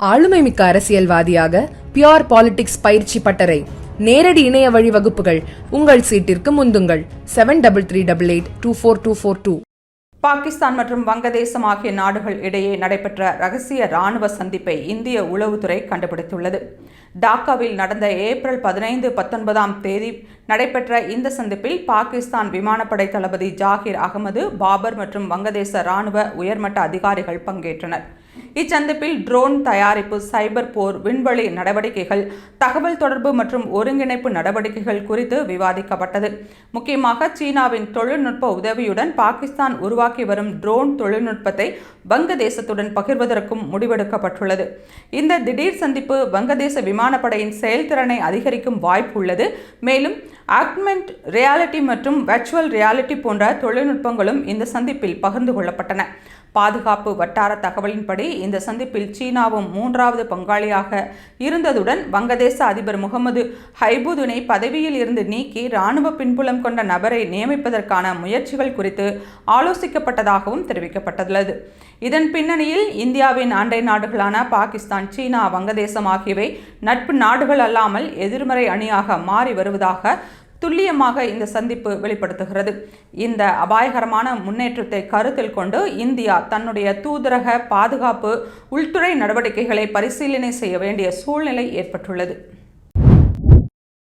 ஆளுமைமிக்க அரசியல்வாதியாக pure politics பயிற்சி பட்டறை. நேரடி இணைய வழி வகுப்புகள். உங்கள் சீட்டிற்கு முந்துங்கள். Seven double three double eight two four two four two Pakistan மற்றும் வங்கதேசம் ஆகிய நாடுகள் இடையே நடைபெற்ற ரகசிய ராணுவ சந்திப்பை இந்திய உளவுத்துறை கண்டுபிடித்துள்ளது. டாக்காவில் நடந்த ஏப்ரல் பதினைந்து பத்தொன்பதாம் தேதி நடைபெற்ற இந்த சந்திப்பில் பாகிஸ்தான் விமானப்படை தளபதி ஜாகிர் அகமது பாபர் மற்றும் வங்கதேச ராணுவ உயர்மட்ட அதிகாரிகள் பங்கேற்றனர். இச்சந்திப்பில் ட்ரோன் தயாரிப்பு சைபர் போர் விண்வெளி நடவடிக்கைகள் தகவல் தொடர்பு மற்றும் ஒருங்கிணைப்பு நடவடிக்கைகள் குறித்து விவாதிக்கப்பட்டது. முக்கியமாக சீனாவின் தொழில்நுட்ப உதவியுடன் பாகிஸ்தான் உருவாக்கி வரும் ட்ரோன் தொழில்நுட்பத்தை வங்கதேசத்துடன் பகிர்வதற்கும் முடிவெடுக்கப்பட்டுள்ளது. இந்த திடீர் சந்திப்பு வங்கதேச விமானப்படையின் செயல்திறனை அதிகரிக்கும் வாய்ப்பு உள்ளது. மேலும் ஆக்மெண்ட் ரியாலிட்டி மற்றும் வெர்ச்சுவல் ரியாலிட்டி போன்ற தொழில்நுட்பங்களும் இந்த சந்திப்பில் பகிர்ந்து கொள்ளப்பட்டன. பாதுகாப்பு வட்டார தகவலின்படி இந்த சந்திப்பில் சீனாவும் மூன்றாவது பங்காளியாக இருந்ததுடன் வங்கதேச அதிபர் முகமது ஹைபுதுனை பதவியில் இருந்து நீக்கி இராணுவ பின்புலம் கொண்ட நபரை நியமிப்பதற்கான முயற்சிகள் குறித்து ஆலோசிக்கப்பட்டதாகவும் தெரிவிக்கப்பட்டுள்ளது. இதன் பின்னணியில் இந்தியாவின் அண்டை நாடுகளான பாகிஸ்தான் சீனா வங்கதேசம் ஆகியவை நட்பு நாடுகள் அல்லாமல் எதிர்மறை அணியாக மாறி வருவதாக துல்லியமாக இந்த சந்திப்பு வெளிப்படுத்துகிறது. இந்த அபாயகரமான முன்னேற்றத்தை கருத்தில் கொண்டு இந்தியா தன்னுடைய தூதரக பாதுகாப்பு உள்துறை நடவடிக்கைகளை பரிசீலனை செய்ய வேண்டிய சூழ்நிலை ஏற்பட்டுள்ளது.